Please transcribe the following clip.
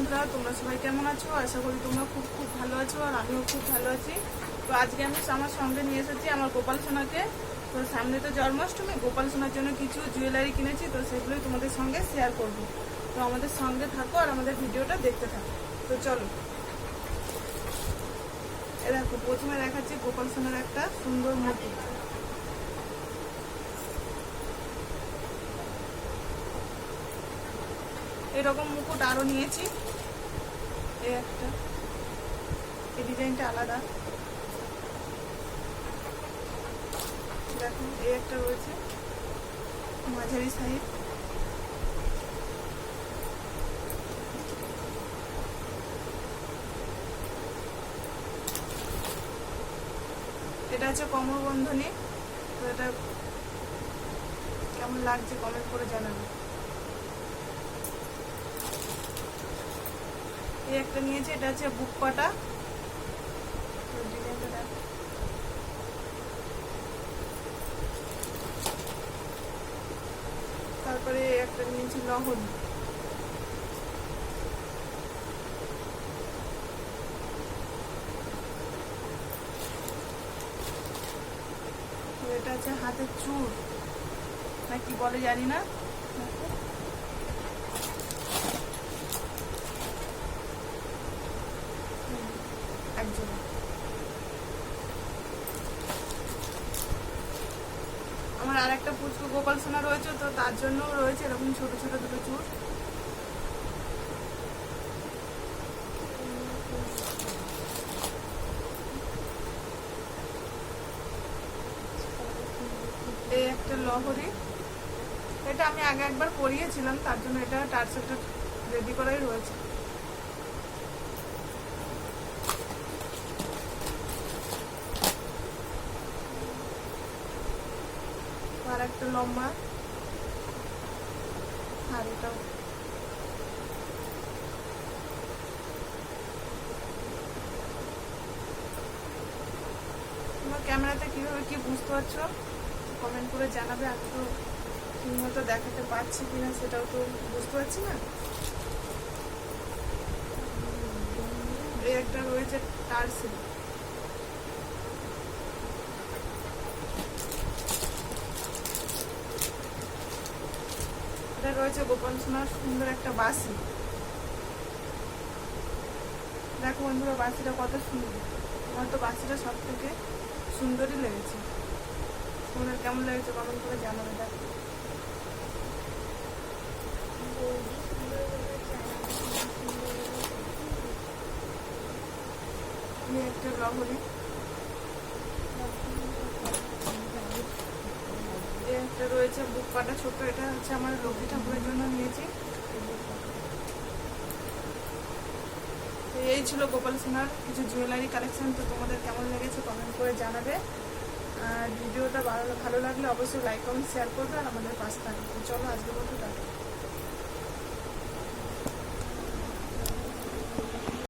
বন্ধুরা, তোমরা সবাই কেমন আছো? আশা করি তোমরা খুব খুব ভালো আছো আর আমিও খুব ভালো আছি। তো আজকে আমি আমার সঙ্গে নিয়ে এসেছি আমার গোপাল সোনাকে। তো সামনে তো জন্মাষ্টমী, গোপাল সোনার জন্য কিছু জুয়েলারি কিনেছি, তো সেগুলোই তোমাদের সঙ্গে শেয়ার করব। তো আমাদের সঙ্গে থাকো আর আমাদের ভিডিওটা দেখতে থাকো। তো চলো। এ দেখো, প্রথমে দেখাচ্ছি গোপাল সোনার একটা সুন্দর মূর্তি। এরকম মুকুট আরও নিয়েছি। এই একটা। এই ডিজাইনটা আলাদা। দেখো এই একটা রয়েছে। মাঝারি সাইজ। এটা হচ্ছে কমর বন্ধনী তো এটা কেমন লাগছে কমেন্ট করে জানাবে। এই একটা নিয়েছি, এটা হচ্ছে বুক পাটা। তারপরে একটা নিয়েছি লহরি। তো এটা হচ্ছে হাতের চুর না কি বলে জানি না। দেখো। একজোড়া আমার আর একটা পুচকু গোপাল সোনা রয়েছে, তো তার জন্য রয়েছে এরকম ছোট ছোট দুটো চুর এই একটা লহরি। এটা আমি আগে একবার পরিয়েছিলাম, তার জন্য এটা টার্সেলটা রেডি করাই রয়েছে। আর একটা লম্বা। আর এটাও। তোমার ক্যামেরাতে কীভাবে কি বুঝতে পারছ? কমেন্ট করে জানাবে। আমি তো ঠিক মতো দেখাতে পারছি কিনা সেটাও তো বুঝতে পারছি না। একটা রয়েছে টার্সেল। এটা রয়েছে গোপাল সোনার সুন্দর একটা বাসি। দেখো বন্ধুরা, বাসিটা কত সুন্দর। আমার তো বাসিটা সব থেকে সুন্দরই লেগেছে। তোমাদের কেমন লেগেছে কমেন্ট করে জানাবে, দেখো। একটা লহরি এই একটা রয়েছে বুক পাটা ছোট এটা হচ্ছে আমার লক্ষ্মী ঠাকুরের জন্য নিয়েছি। এই ছিল গোপাল সোনার কিছু জুয়েলারি কালেকশন তো তোমাদের কেমন লেগেছে কমেন্ট করে জানাবে। আর ভিডিওটা ভালো লাগলে অবশ্যই লাইক কমেন্ট শেয়ার করবে আর আমাদের পাশে থাকবে। চলো আজকে টাটা।